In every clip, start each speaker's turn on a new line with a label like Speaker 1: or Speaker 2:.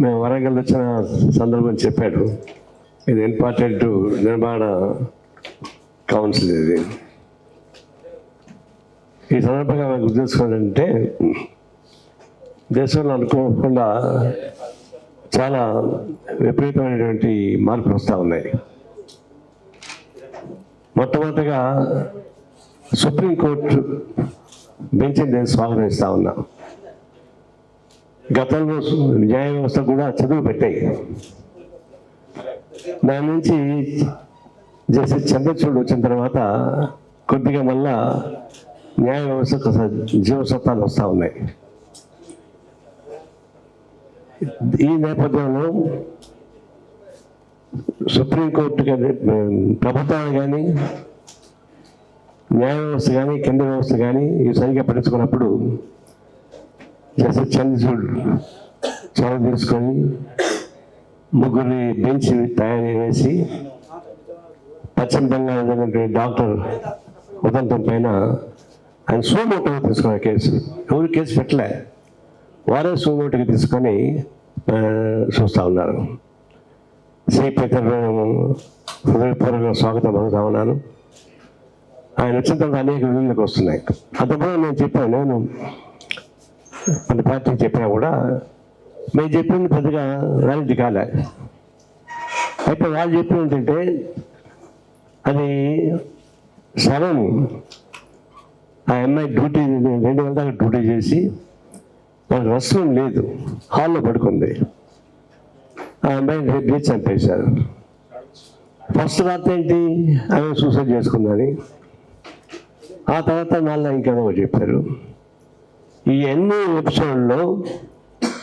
Speaker 1: మేము వరంగల్ వచ్చిన సందర్భం చెప్పాడు. ఇది ఇంపార్టెంట్ నిర్మాణ కౌన్సిల్ ఇది. ఈ సందర్భంగా మేము గుర్తు దేశంలో అనుకోకుండా చాలా విపరీతమైనటువంటి మార్పులు వస్తూ ఉన్నాయి. మొట్టమొదటిగా సుప్రీంకోర్టు బెంచ్ని నేను స్వాగతిస్తా ఉన్నాను గతంలో న్యాయ వ్యవస్థ కూడా చదువు పెట్టాయి. దాని నుంచి జస్టిస్ చంద్రచూడ్ వచ్చిన తర్వాత కొద్దిగా మళ్ళా న్యాయ వ్యవస్థకు జీవసత్వాలు వస్తూ ఉన్నాయి. ఈ నేపథ్యంలో సుప్రీంకోర్టు కానీ ప్రభుత్వాలు కానీ న్యాయ వ్యవస్థ కానీ కేంద్ర వ్యవస్థ కానీ ఇవి సరిగ్గా పట్టించుకున్నప్పుడు చేసే చంద్రచూడ్ చొరవ తీసుకొని ముగ్గురిని బెంచ్ తయారు చేసి పశ్చిమ బెంగాల్ జరిగినటువంటి డాక్టర్ ఉదంతం పైన ఆయన సూమోటో తీసుకున్న కేసు. ఎవరు కేసు పెట్టలే. వారే సోమోటోకి తీసుకొని చూస్తూ ఉన్నారు. శ్రీ పేదలు హృదయపూర్వక స్వాగతం పలుకుతా ఉన్నాను. ఆయన వచ్చిన తర్వాత అనేక విధులకు వస్తున్నాయి. అంతప్పుడు నేను చెప్పాను నేను మన పార్టీకి చెప్పినా కూడా మేము చెప్పింది పెద్దగా వ్యాలిటీ కాలే. అయితే వాళ్ళు చెప్పింది ఏంటంటే అది శవం ఆ అమ్మాయి డ్యూటీ రెండు వేల దాకా డ్యూటీ చేసి వాళ్ళకి రెస్ట్ లేదు. హాల్లో పడుకుంది. ఆ అమ్మాయిని రేపు చేసి చంపేశారు. ఫస్ట్ రాత్రి ఏంటి? ఆమె సూసైడ్ చేసుకుందని. ఆ తర్వాత నాలుగు ఇంకేదో చెప్పారు. ఈ ఎన్ని ఎపిసోడ్లో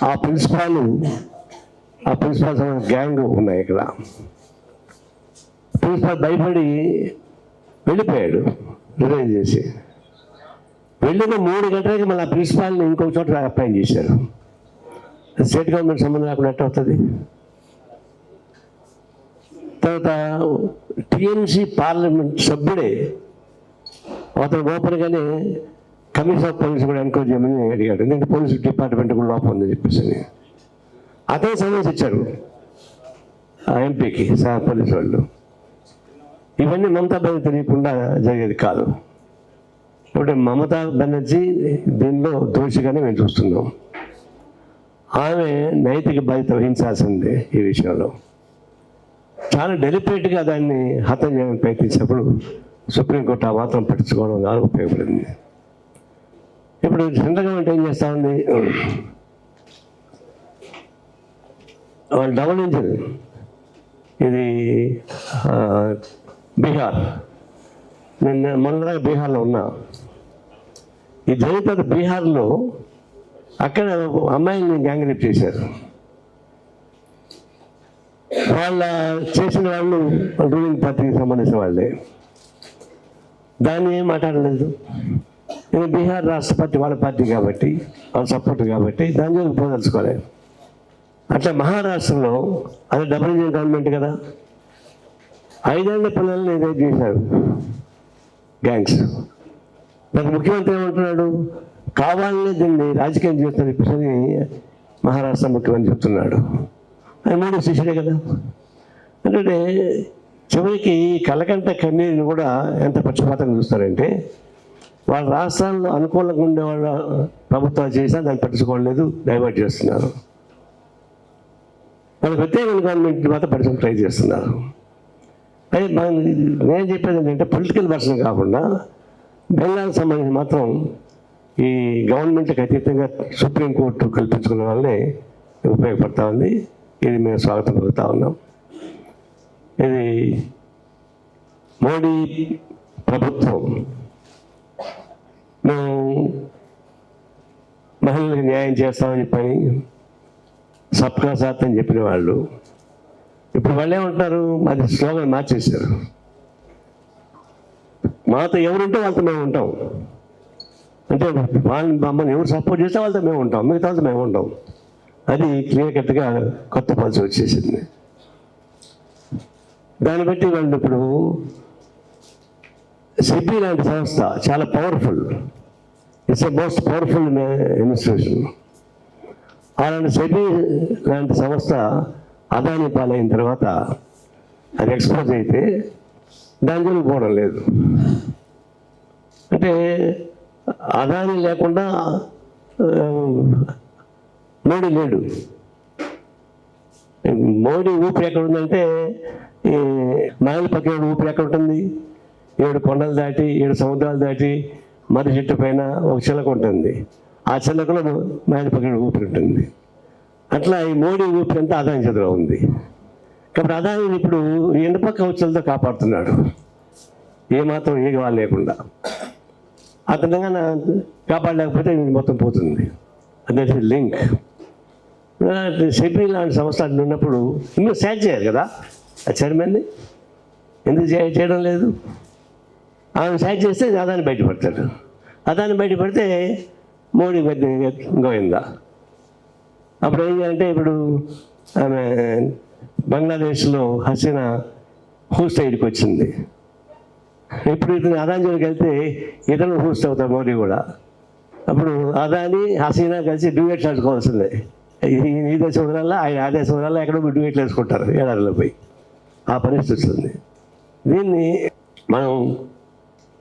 Speaker 1: ఆ ప్రిన్సిపాల్ ఆ ప్రిన్సిపాల్ గ్యాంగ్ ఉన్నాయి ఇక్కడ. ప్రిన్సిపాల్ భయపడి వెళ్ళిపోయాడు రిజైన్ చేసి. వెళ్ళిన మూడు గంటలకి మళ్ళీ ఆ ప్రిన్సిపాల్ని ఇంకొక చోట అపాయింట్ చేశారు. స్టేట్ గవర్నమెంట్ సంబంధం లేకుండా ఎట్లా అవుతుంది తర్వాత టీఎంసీ పార్లమెంట్ సభ్యుడే అతను లోపలగానే కమిషనర్ ఆఫ్ పోలీస్ కూడా ఎంక్వైరీ చేయమని అడిగాడు. ఎందుకంటే పోలీస్ డిపార్ట్మెంట్ కూడా లోపం ఉందని చెప్పేసి అని. అతను సమస్య ఇచ్చారు ఆ ఎంపీకి సార్ పోలీసు వాళ్ళు. ఇవన్నీ మమతా బెనర్జీ తెలియకుండా జరిగేది కాదు. ఇప్పుడు మమతా బెనర్జీ దీనిలో దోషిగానే మేము చూస్తున్నాం. ఆమె నైతిక బాధ్యత వహించాల్సిందే ఈ విషయంలో. చాలా డెలిపరేట్గా దాన్ని హతం చేయడానికి ప్రయత్నించినప్పుడు సుప్రీంకోర్టు ఆ మాత్రం పట్టించుకోవడం కాదు ఉపయోగపడింది. ఇప్పుడు సంతకం అంటే ఏం చేస్తా ఉంది? వాళ్ళు డబుల్ ఇంజిన్ ఇది బీహార్. నేను మొన్న బీహార్లో ఉన్నా. ఈ జరిగిన బీహార్లో అక్కడ అమ్మాయిని గ్యాంగ్ రేప్ చేశారు. వాళ్ళ చేసిన వాళ్ళు రూలింగ్ పార్టీకి సంబంధించిన వాళ్ళే. దాన్ని ఏం మాట్లాడలేదు? ఇది బీహార్ రాష్ట్ర పార్టీ వాళ్ళ పార్టీ కాబట్టి వాళ్ళ సపోర్ట్ కాబట్టి దాని జోలికి పోదలుచుకోలేదు అట్లా మహారాష్ట్రలో అది డబుల్ ఇంజిన్ గవర్నమెంట్ కదా ఐదేళ్ళ పిల్లల్ని రేపు చేశారు గ్యాంగ్స్ దానికి ముఖ్యమంత్రి ఏమంటున్నాడు? కావాలనే దీన్ని రాజకీయం చేస్తున్న చెప్పేసి మహారాష్ట్ర ముఖ్యమంత్రి చెప్తున్నాడు. అది మూడు శిష్యుడే కదా. అంటే చివరికి కలకంట కన్నీరుని కూడా ఎంత పక్షపాతంగా చూస్తారంటే వాళ్ళ రాష్ట్రాల్లో అనుకూలంగా ఉండే వాళ్ళ ప్రభుత్వాలు చేసినా దాన్ని పట్టించుకోలేదు డైవర్ట్ చేస్తున్నారు. వాళ్ళు ప్రత్యేక గవర్నమెంట్ మాత్రం పట్టించుకుని ట్రై చేస్తున్నారు. అయితే మనం నేను చెప్పేది ఏంటంటే పొలిటికల్ వర్షన్ కాకుండా బెంగాల్ సంబంధించి మాత్రం ఈ గవర్నమెంట్కి అతీతంగా సుప్రీంకోర్టు కల్పించుకున్న వల్లే ఉపయోగపడతా ఉంది. ఇది మేము స్వాగతం పలుకుతా ఉన్నాం. ఇది మోడీ ప్రభుత్వం మేము మహిళలకు న్యాయం చేస్తామని చెప్పని సబ్కా సాత్ అని చెప్పిన వాళ్ళు ఇప్పుడు వాళ్ళు ఏమంటున్నారు అది స్లోగన్ మార్చేశారు. మాతో ఎవరుంటే వాళ్ళతో మేము ఉంటాం. అంటే వాళ్ళని మమ్మల్ని ఎవరు సపోర్ట్ చేస్తే వాళ్ళతో మేము ఉంటాం మిగతా వాళ్ళతో మేము ఉంటాం. అది క్లియర్ కట్గా కొత్త పాలసీ వచ్చేసింది. దాన్ని బట్టి వాళ్ళు ఇప్పుడు సిబి లాంటి సంస్థ చాలా powerful it's a most powerful institution అలాంటి సెబీ లాంటి సంస్థ అదాని పాలైన తర్వాత అది ఎక్స్పోజ్ అయితే దాని జోలికి పోవడం లేదు. అంటే అదాని లేకుండా మోడీ లేడు. మోడీ ఊపిరి ఎక్కడ ఉందంటే ఈ నాయల ఏడు ఊపిరి ఎక్కడ ఉంటుంది? ఏడు కొండలు దాటి ఏడు సముద్రాలు దాటి మర్రి చెట్టు పైన ఒక చిలక ఉంటుంది. ఆ చిలకలో నాయల పక్కన ఊపిరి ఉంటుంది. అట్లా ఈ మోడీ ఊపిరి అంతా ఆదాయం చేతిలో ఉంది. కాబట్టి ఆదాయం ఇప్పుడు ఎండపక్క కవచాలతో కాపాడుతున్నాడు. ఏమాత్రం ఏ వాళ్ళు లేకుండా. అతను కాపాడలేకపోతే మొత్తం పోతుంది. అదే లింక్. సెబీ లాంటి సంస్థ ఉన్నప్పుడు ఇంకా సాక్ చేయాలి కదా ఆ చైర్మన్ని? ఎందుకు చేయడం లేదు? ఆమె సాయం చేస్తే అదాన్ని బయటపడతాడు అదాన్ని బయటపడితే మోడీ పెద్ద గోయిందా అప్పుడు ఏం చేయాలంటే ఇప్పుడు ఆమె బంగ్లాదేశ్లో హసీనా హూస్ట్ సైడ్కి వచ్చింది. ఇప్పుడు ఇతను అదాని జోలికి వెళ్తే ఇతను హూస్ట్ అవుతాడు మోడీ కూడా. అప్పుడు అదాని హసీనా కలిసి డ్యూయెట్స్ ఆడుకోవాల్సిందే ఈ దేశం వదనాల ఆయన ఆ దేశం వదనాల ఎక్కడో డ్యూయెట్లు వేసుకుంటారు ఏడాదిలో పోయి. ఆ పరిస్థితి వస్తుంది. దీన్ని మనం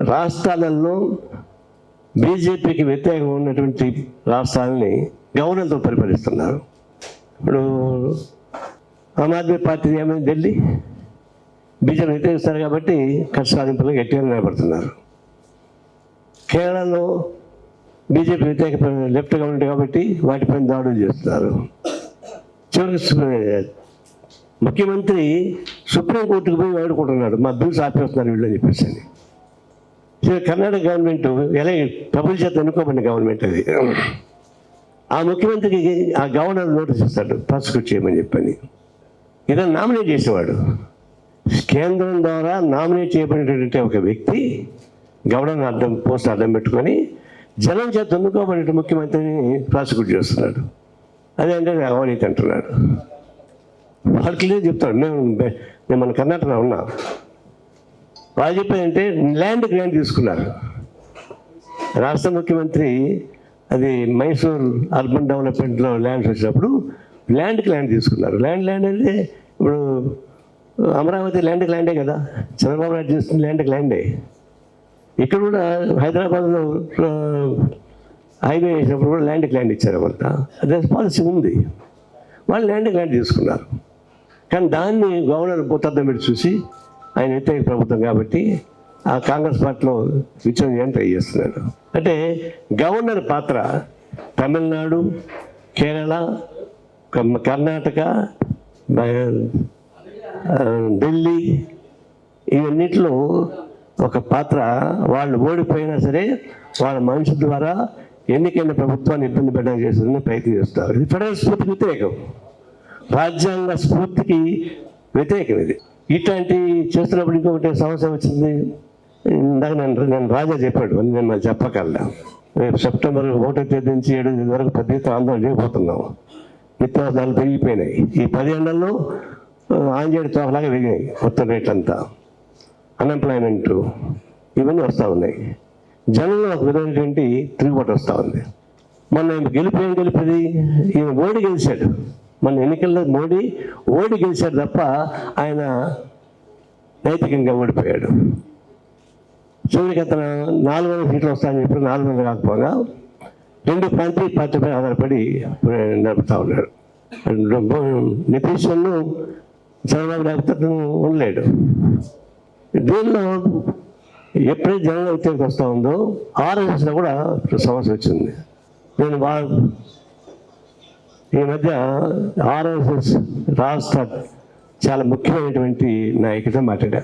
Speaker 1: రాష్ట్రాలలో బీజేపీకి వ్యతిరేకంగా ఉన్నటువంటి రాష్ట్రాలని గవర్నర్తో పరిపాలిస్తున్నారు. ఇప్పుడు ఆమ్ ఆద్మీ పార్టీ ఏమైంది ఢిల్లీ? బీజేపీ వ్యతిరేకిస్తారు కాబట్టి ఖర్చు సాధింపులు గట్టిగా నిలబడుతున్నారు. కేరళలో బీజేపీ వ్యతిరేక లెఫ్ట్ గవర్నమెంట్ కాబట్టి వాటిపైన దాడులు చేస్తున్నారు. చివరికి ముఖ్యమంత్రి సుప్రీంకోర్టుకు పోయి వేడుకుంటున్నాడు. మా బిల్స్ ఆపేస్తున్నారు వీళ్ళు అని చెప్పేసి అని. కర్ణాటక గవర్నమెంట్ ఎలా ప్రభుత్వ చేత ఎన్నుకోబడిన గవర్నమెంట్ అది. ఆ ముఖ్యమంత్రికి ఆ గవర్నర్ నోటీస్ ఇస్తాడు ప్రాసిక్యూట్ చేయమని చెప్పని. ఏదైనా నామినేట్ చేసేవాడు. కేంద్రం ద్వారా నామినేట్ చేయబడినటువంటి ఒక వ్యక్తి గవర్నర్ అడ్డం పోస్ట్ అర్థం పెట్టుకొని జనం చేత ఎన్నుకోబడిన ముఖ్యమంత్రిని ప్రాసిక్యూట్ చేస్తున్నాడు. అదే అంటే అవినీతి అంటున్నాడు. వాళ్ళకి చెప్తాడు నేను నేను మన కర్ణాటకలో ఉన్నా. వాళ్ళు చెప్పేదంటే ల్యాండ్ గ్రాంట్ తీసుకున్నారు. రాష్ట్ర ముఖ్యమంత్రి అది మైసూర్ అర్బన్ డెవలప్మెంట్లో ల్యాండ్స్ వచ్చినప్పుడు ల్యాండ్కి ల్యాండ్ తీసుకున్నారు. ల్యాండ్ ల్యాండ్ అంటే ఇప్పుడు అమరావతి ల్యాండ్కి ల్యాండే కదా. చంద్రబాబు నాయుడు చేస్తున్న ల్యాండ్కి ల్యాండే. ఇక్కడ కూడా హైదరాబాద్లో హైవే వేసినప్పుడు కూడా ల్యాండ్కి ల్యాండ్ ఇచ్చారు కొంత అదే పాలసీ ఉంది. వాళ్ళు ల్యాండ్కి ల్యాండ్ తీసుకున్నారు. కానీ దాన్ని గవర్నర్ భూతద్దం పెట్టి చూసి ఆయన వ్యతిరేక ప్రభుత్వం కాబట్టి ఆ కాంగ్రెస్ పార్టీలో విచ్ఛేదం ట్రై చేస్తున్నాడు. అంటే గవర్నర్ పాత్ర తమిళనాడు కేరళ కర్ణాటక ఢిల్లీ ఇవన్నిట్లో ఒక పాత్ర వాళ్ళు ఓడిపోయినా సరే వాళ్ళ మనిషి ద్వారా ఎన్నికైన ప్రభుత్వాన్ని ఇబ్బంది పెట్టడానికి చేస్తుందని ప్రయత్నం చేస్తారు. ఇది ఫెడరల్ స్ఫూర్తికి వ్యతిరేకం. రాజ్యాంగ స్ఫూర్తికి వ్యతిరేకం ఇది. ఇట్లాంటి చేస్తున్నప్పుడు ఇంకొకటి సమస్య వచ్చింది. ఇందాక నేను నేను రాజా చెప్పాడు. అని నేను చెప్పగలను. రేపు సెప్టెంబర్ ఒకటో తేదీ నుంచి ఏడో తేదీ వరకు పెద్ద ఎత్తున ఆందోళన చేయబోతున్నాం. విత్తనాలు పెరిగిపోయినాయి. ఈ పది ఏళ్ళలో ఆంజేడు తోకలాగా పెరిగినాయి మొత్తం రేట్లంతా. అన్ఎంప్లాయ్మెంట్ ఇవన్నీ వస్తూ ఉన్నాయి. జనంలో ఒక విధమైనటువంటి తిరుగుబాటు వస్తూ ఉంది. మొన్న ఈయన ఏం గెలిపేది? ఈయన ఓడి గెలిచాడు. మన ఎన్నికల్లో మోడీ ఓడి గెలిచాడు తప్ప ఆయన నైతికంగా ఓడిపోయాడు. చివరికి అతను నాలుగు వందల సీట్లు వస్తాయని చెప్పి నాలుగు వందలు కాకపోగా రెండు ప్రాంతీయ పార్టీపై ఆధారపడి నడుపుతా ఉన్నాడు. నితీష్ను చంద్రబాబు లేకపోతే ఉండలేడు. దీనిలో ఎప్పుడైతే జనం వ్యతిరేకత వస్తూ ఉందో ఆర్ఎస్ఎస్లో కూడా సమస్య వచ్చింది. నేను వా ఈ మధ్య ఆర్ఎస్ఎస్ రాష్ట్ర చాలా ముఖ్యమైనటువంటి నాయకుడితో మాట్లాడా.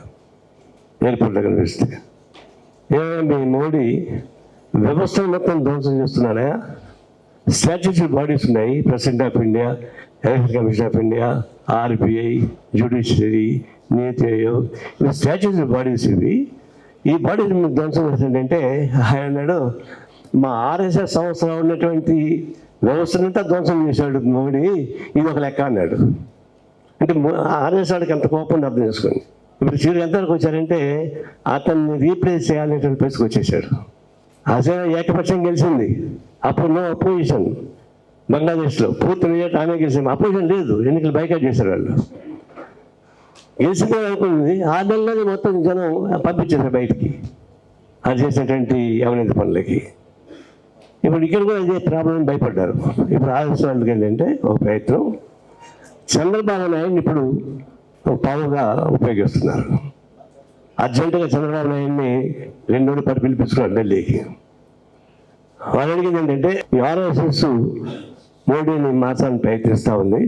Speaker 1: ఎయిర్పోర్ట్లో కనిపిస్తే ఏమైనా మీ మోడీ వ్యవస్థను మొత్తం ధ్వంసం చేస్తున్నాడా స్టాచ్యుటరీ బాడీస్ ఉన్నాయి. President of India election commission of India RBI judiciary NITI Aayog. ఇవి స్టాచ్యుటరీ బాడీస్ ఇవి. ఈ బాడీస్ ధ్వంసం చేస్తుంటే ఆయన అన్నాడు మా ఆర్ఎస్ఎస్ సంస్థలో ఉన్నటువంటి వ్యవస్థనంతా ధ్వంసం చేశాడు మోడీ. ఇది ఒక లెక్క అన్నాడు. అంటే ఆర్ఎస్ వాడికి ఎంత కోపం అర్థం చేసుకోండి. ఇప్పుడు చిరు ఎంతవరకు వచ్చారంటే అతన్ని రీప్లేస్ చేయాలనేటువంటి పరిస్థితికి వచ్చేసాడు. అసలు ఏకపక్షం గెలిచింది. అప్పుడు నో అపోజిషన్ బంగ్లాదేశ్లో పూర్తి నిజాలు ఆమె గెలిచింది. అపోజిషన్ లేదు. ఎన్నికలు బైకాట్ చేశారు వాళ్ళు. గెలిచిపోయి అనుకుంది. ఆ నెలలోనే మొత్తం జనం పంపించేశారు బయటికి. అది చేసినటువంటి అవినీతి పనులకి. ఇప్పుడు ఇక్కడ కూడా ఇదే ప్రాబ్లం భయపడ్డారు. ఇప్పుడు ఆలోచన ఏంటంటే ఒక ప్రయత్నం. చంద్రబాబు నాయుడిని ఇప్పుడు ఒక పావుగా ఉపయోగిస్తున్నారు. అర్జెంటుగా చంద్రబాబు నాయుడిని రెండు రోజులు పట్టు పిలిపిస్తున్నారు ఢిల్లీకి. వాళ్ళు అడిగింది ఏంటంటే ఆర్ఎస్ఎస్ మోడీని మార్చాలని ప్రయత్నిస్తూ ఉంది.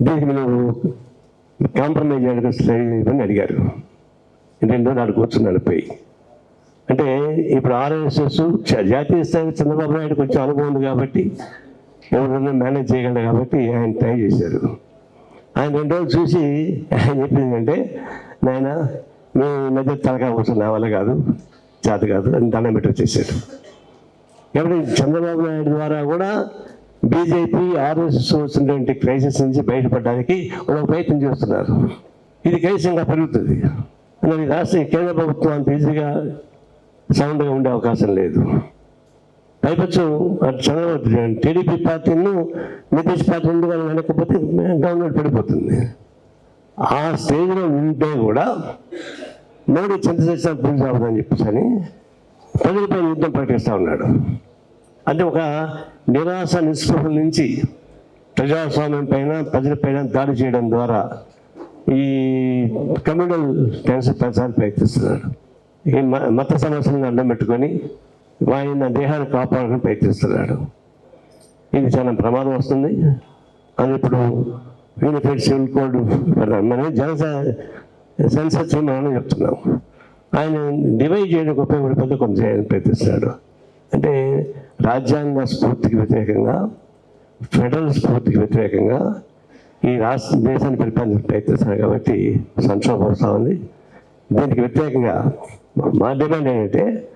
Speaker 1: దీనికి మీరు కాంప్రమైజ్ చేయడానికి అడిగారు. రెండు రోజులు ఆడు కూర్చున్నాడు పోయి. అంటే ఇప్పుడు ఆర్ఎస్ఎస్ జాతీయ స్థాయి చంద్రబాబు నాయుడు కొంచెం అనుభవం ఉంది కాబట్టి ఎవరైనా మేనేజ్ చేయగలరు కాబట్టి ఆయన ట్రై చేశారు. ఆయన రెండు రోజులు చూసి ఆయన చెప్పింది అంటే నాయన మీ మధ్య తలకా కూర్చొని నా వల్ల కాదు చేత కాదు అని దండం పెట్టి వచ్చేసాడు. కాబట్టి చంద్రబాబు నాయుడు ద్వారా కూడా బీజేపీ ఆర్ఎస్ఎస్ వచ్చినటువంటి క్రైసిస్ నుంచి బయటపడడానికి ఒక ప్రయత్నం చేస్తున్నారు. ఇది కేసు ఇంకా పెరుగుతుంది. మరి రాష్ట్ర కేంద్ర ప్రభుత్వం అంత ఈజీగా సౌండ్గా ఉండే అవకాశం లేదు. పైపచ్చు అటు చంద్రబాబు టీడీపీ పార్టీను నితీష్ పార్టీ ఎందుకు వాళ్ళు వెనకపోతే గవర్నమెంట్ పడిపోతుంది. ఆ స్టేజ్లో ఉంటే కూడా మోడీ చింత చేసిన పురుగు సాగుదని చెప్పేసి అని ప్రజలపై యుద్ధం ప్రకటిస్తూ ఉన్నాడు. అంటే ఒక నిరాశ నిస్పృహల నుంచి ప్రజాస్వామ్యం పైన ప్రజలపైన దాడి చేయడం ద్వారా ఈ కమ్యూనల్ క్యాన్సర్ పెంచాలని ప్రయత్నిస్తున్నాడు ఈ మత సమస్యలను అడ్డం పెట్టుకొని ఆయన దేహాన్ని కాపాడాలని ప్రయత్నిస్తున్నాడు. ఇది చాలా ప్రమాదం వస్తుంది. అది ఇప్పుడు యూనిఫైడ్ సివిల్ కోడ్ మనం జనస సెన్సర్ చేయమని చెప్తున్నాం. ఆయన డివైడ్ చేయడానికి ఉపయోగపడిపోతే కొంత చేయాలని ప్రయత్నిస్తున్నాడు. అంటే రాజ్యాంగ స్ఫూర్తికి వ్యతిరేకంగా ఫెడరల్ స్ఫూర్తికి వ్యతిరేకంగా ఈ రాష్ట్ర దేశాన్ని పరిపాలించే ప్రయత్నిస్తున్నాడు కాబట్టి సంక్షోభం వస్తూ ఉంది. దీనికి వ్యతిరేకంగా మా డిమాండ్ ఏంటంటే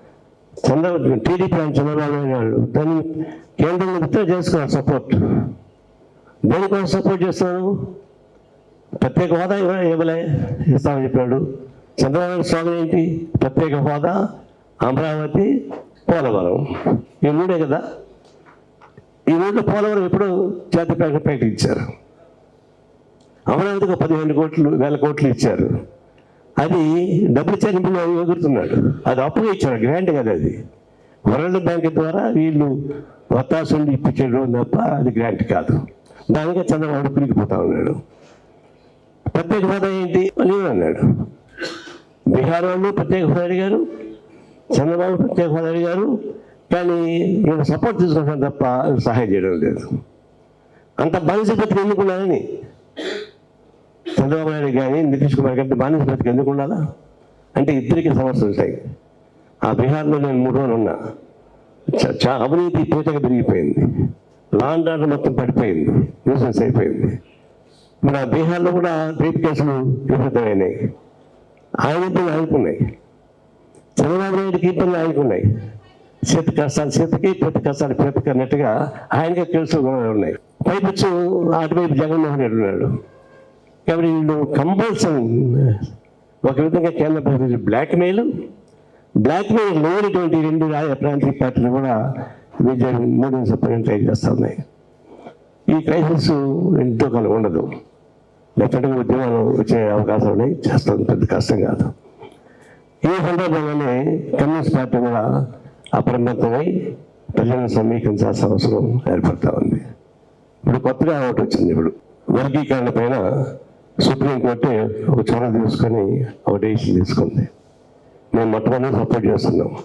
Speaker 1: చంద్రబాబు టీడీపీ అని చంద్రబాబు నాయుడు వాళ్ళు దాన్ని కేంద్రంలో విత్డ్రా చేసుకోవాలి సపోర్ట్ దేనికోసం సపోర్ట్ చేస్తున్నాను ప్రత్యేక హోదా ఇవ్వడం ఇవ్వలే ఇస్తామని చెప్పాడు. చంద్రబాబు స్వామి ఏంటి? ప్రత్యేక హోదా అమరావతి పోలవరం. ఈ మూడే కదా. ఈ మూడు పోలవరం ఎప్పుడు జాతీయ ప్రకటన ప్రకటించారు. అమరావతికి పదిహేను కోట్లు వేల కోట్లు ఇచ్చారు. అది డబ్బులు చెల్లింపులు ఎగురుతున్నాడు అది అప్పుగా ఇచ్చాడు గ్రాంట్ కదా అది. వరల్డ్ బ్యాంక్ ద్వారా వీళ్ళు ఒత్తాసుండి ఇప్పించడం తప్ప అది గ్రాంట్ కాదు. దానికే చంద్రబాబు పిలిగిపోతా ఉన్నాడు. ప్రత్యేక హోదా ఏంటి అని అన్నాడు. బీహార్ వాళ్ళు ప్రత్యేక హోదా అడిగారు చంద్రబాబు ప్రత్యేక హోదా అడిగారు కానీ ఈయన సపోర్ట్ తీసుకుంటాం తప్ప సహాయం చేయడం లేదు. అంత బానిస బతికి ఎన్నుకున్నారని చంద్రబాబు నాయుడు కానీ నితీష్ కుమార్ గారి బానిస బ్రతికి ఎందుకు ఉండాలా? అంటే ఇద్దరికి సమస్యలు ఉంటాయి. ఆ బీహార్లో నేను మూడు రోజులు ఉన్నా. చ- అవినీతి పీటగా పెరిగిపోయింది. లాండ్ ఆర్డర్ మొత్తం పడిపోయింది. న్యూసెన్స్ అయిపోయింది. ఆ బీహార్లో కూడా రేప్ కేసులు విపరీతమైనాయి. ఆయన ఇబ్బంది ఆయనకున్నాయి చంద్రబాబు నాయుడుకి ఇబ్బంది ఆయనకున్నాయి చేతి కష్టాలు చేతికి ప్రతి కష్టాలు ప్రతికి అన్నట్టుగా ఆయనకే కేసులు కూడా ఉన్నాయి. పైపచ్చు అటువైపు జగన్మోహన్ రెడ్డి ఉన్నాడు. కాబట్టి వీళ్ళు కంపల్సరీ ఒక విధంగా కేంద్ర ప్రభుత్వం బ్లాక్మెయిల్. బ్లాక్మెయిల్ బ్లాక్ లేనటువంటి రెండు రాయ ప్రాంతీయ పార్టీలు కూడా విజయ్ మోడీని చెప్పడానికి ట్రై చేస్తున్నాయి. ఈ క్రైసిస్ ఎంతో కాలం ఉండదు. డెఫినెట్గా ఉద్యమాలు వచ్చే అవకాశం ఉన్నాయి. చేస్తాం పెద్ద కష్టం కాదు. ఈ సందర్భంగానే కమ్యూనిస్ట్ పార్టీ కూడా అప్రమత్తమై ప్రజలను సమీకరించాల్సిన అవసరం ఏర్పడతా ఉంది. ఇప్పుడు కొత్తగా ఒకటి వచ్చింది ఇప్పుడు. వర్గీకరణ పైన సుప్రీంకోర్టు ఒక చోర తీసుకొని ఒక డెసిషన్ తీసుకుంది. మేము మొట్టమొదటి సపోర్ట్ చేస్తున్నాం.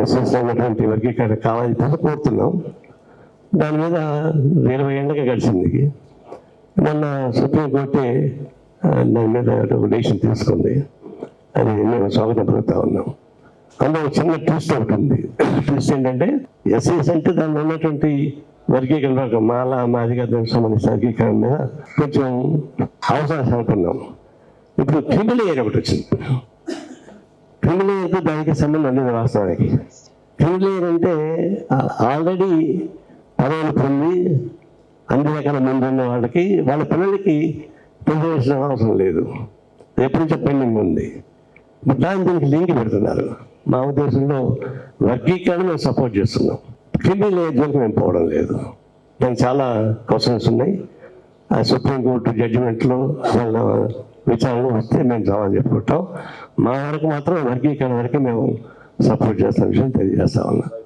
Speaker 1: ఎస్ఎస్ ఉన్నటువంటి వర్గీకరణ కావాలని కూడా కోరుతున్నాం. దాని మీద ఇరవై ఏళ్ళకి గడిచింది. మొన్న సుప్రీంకోర్టు దాని మీద ఒక డెసిషన్ తీసుకుంది. అది మేము స్వాగతం పలుకుతా ఉన్నాం. అందులో ఒక చిన్న ట్విస్ట్ ఒకటి ఉంది. ట్విస్ట్ ఏంటంటే ఎస్ఎస్ అంటే దానిలో ఉన్నటువంటి వర్గీకరణ వర్గం మాల మాదిగా దానికి సంబంధించిన వర్గీకరణ మీద కొంచెం అవసరం అనుకున్నాం. ఇప్పుడు క్రిమిలేయర్ ఒకటి వచ్చింది. క్రిమిలేయర్తో దానికి సంబంధం లేదు వాస్తవానికి. క్రిమిలేయర్ అంటే ఆల్రెడీ పదవులు పొంది అన్ని రకాల ముందు ఉన్న వాళ్ళకి వాళ్ళ పిల్లలకి పెంచవలసిన అవసరం లేదు. ఎప్పటి నుంచో పెండింగ్ ఉంది. దాని దీనికి లింక్ పెడుతున్నారు. మా ఉద్దేశంలో వర్గీకరణ మేము సపోర్ట్ చేస్తున్నాం. క్రిమినల్ ఏజ్లోకి మేము పోవడం లేదు. దానికి చాలా క్వశ్చన్స్ ఉన్నాయి. ఆ సుప్రీంకోర్టు జడ్జిమెంట్లో వాళ్ళ విచారణ వస్తే మేము జవాబు చెప్పుకుంటాం. మా వరకు మాత్రం వర్గీకరణ వరకు మేము సపోర్ట్ చేస్తాం. విషయం తెలియజేస్తా ఉన్నాం.